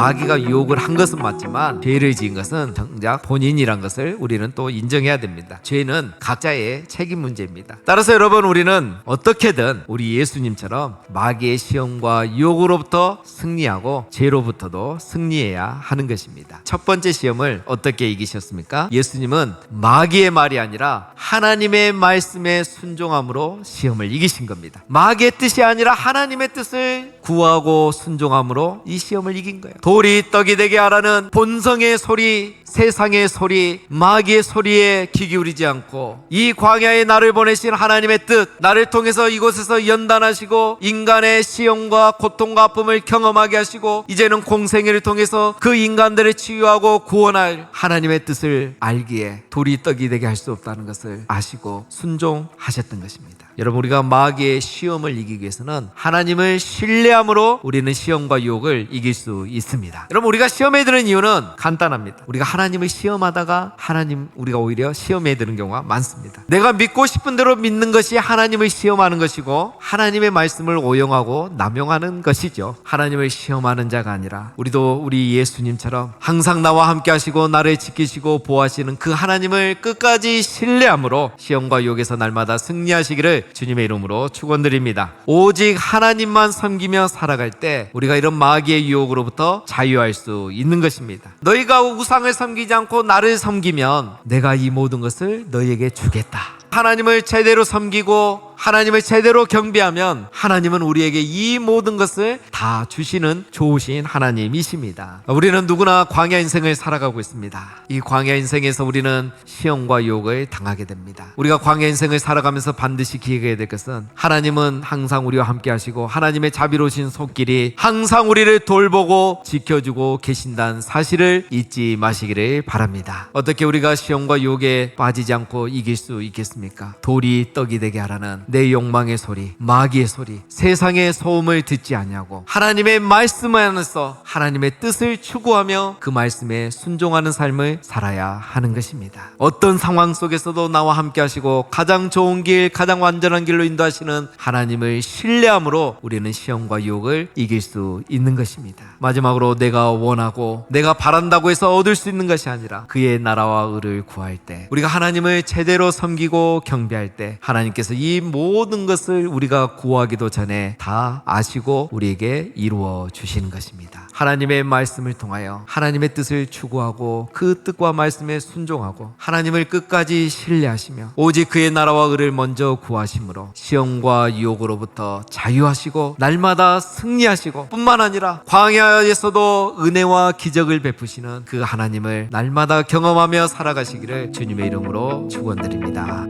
마귀가 유혹을 한 것은 맞지만 죄를 지은 것은 정작 본인이란 것을 우리는 또 인정해야 됩니다. 죄는 각자의 책임 문제입니다. 따라서 여러분 우리는 어떻게든 우리 예수님처럼 마귀의 시험과 유혹으로부터 승리하고 죄로부터도 승리해야 하는 것입니다. 첫 번째 시험을 어떻게 이기셨습니까? 예수님은 마귀의 말이 아니라 하나님의 말씀에 순종함으로 시험을 이기신 겁니다. 마귀의 뜻이 아니라 하나님의 뜻을 구하고 순종함으로 이 시험을 이긴 거예요. 돌이 떡이 되게 하라는 본성의 소리, 세상의 소리, 마귀의 소리에 귀 기울이지 않고 이 광야에 나를 보내신 하나님의 뜻, 나를 통해서 이곳에서 연단하시고 인간의 시험과 고통과 아픔을 경험하게 하시고 이제는 공생애를 통해서 그 인간들을 치유하고 구원할 하나님의 뜻을 알기에 돌이 떡이 되게 할 수 없다는 것을 아시고 순종하셨던 것입니다. 여러분 우리가 마귀의 시험을 이기기 위해서는 하나님을 신뢰함으로 우리는 시험과 유혹을 이길 수 있습니다. 여러분 우리가 시험에 드는 이유는 간단합니다. 우리가 하나님을 시험하다가 하나님 우리가 오히려 시험에 드는 경우가 많습니다. 내가 믿고 싶은 대로 믿는 것이 하나님을 시험하는 것이고 하나님의 말씀을 오용하고 남용하는 것이죠. 하나님을 시험하는 자가 아니라 우리도 우리 예수님처럼 항상 나와 함께 하시고 나를 지키시고 보호하시는 그 하나님을 끝까지 신뢰함으로 시험과 유혹에서 날마다 승리하시기를 주님의 이름으로 축원드립니다. 오직 하나님만 섬기며 살아갈 때 우리가 이런 마귀의 유혹으로부터 자유할 수 있는 것입니다. 너희가 우상을 섬기지 않고 나를 섬기면 내가 이 모든 것을 너희에게 주겠다. 하나님을 제대로 섬기고 하나님을 제대로 경배하면 하나님은 우리에게 이 모든 것을 다 주시는 좋으신 하나님이십니다. 우리는 누구나 광야 인생을 살아가고 있습니다. 이 광야 인생에서 우리는 시험과 유혹을 당하게 됩니다. 우리가 광야 인생을 살아가면서 반드시 기억해야 될 것은 하나님은 항상 우리와 함께 하시고 하나님의 자비로우신 손길이 항상 우리를 돌보고 지켜주고 계신다는 사실을 잊지 마시기를 바랍니다. 어떻게 우리가 시험과 유혹에 빠지지 않고 이길 수 있겠습니까? 돌이 떡이 되게 하라는 내 욕망의 소리, 마귀의 소리, 세상의 소음을 듣지 않냐고 하나님의 말씀 안에서 하나님의 뜻을 추구하며 그 말씀에 순종하는 삶을 살아야 하는 것입니다. 어떤 상황 속에서도 나와 함께 하시고 가장 좋은 길, 가장 완전한 길로 인도하시는 하나님을 신뢰함으로 우리는 시험과 유혹을 이길 수 있는 것입니다. 마지막으로 내가 원하고 내가 바란다고 해서 얻을 수 있는 것이 아니라 그의 나라와 의를 구할 때 우리가 하나님을 제대로 섬기고 경배할 때 하나님께서 이 모든 것을 우리가 구하기도 전에 다 아시고 우리에게 이루어 주시는 것입니다. 하나님의 말씀을 통하여 하나님의 뜻을 추구하고 그 뜻과 말씀에 순종하고 하나님을 끝까지 신뢰하시며 오직 그의 나라와 의를 먼저 구하심으로 시험과 유혹으로부터 자유하시고 날마다 승리하시고 뿐만 아니라 광야에서도 은혜와 기적을 베푸시는 그 하나님을 날마다 경험하며 살아가시기를 주님의 이름으로 축원드립니다.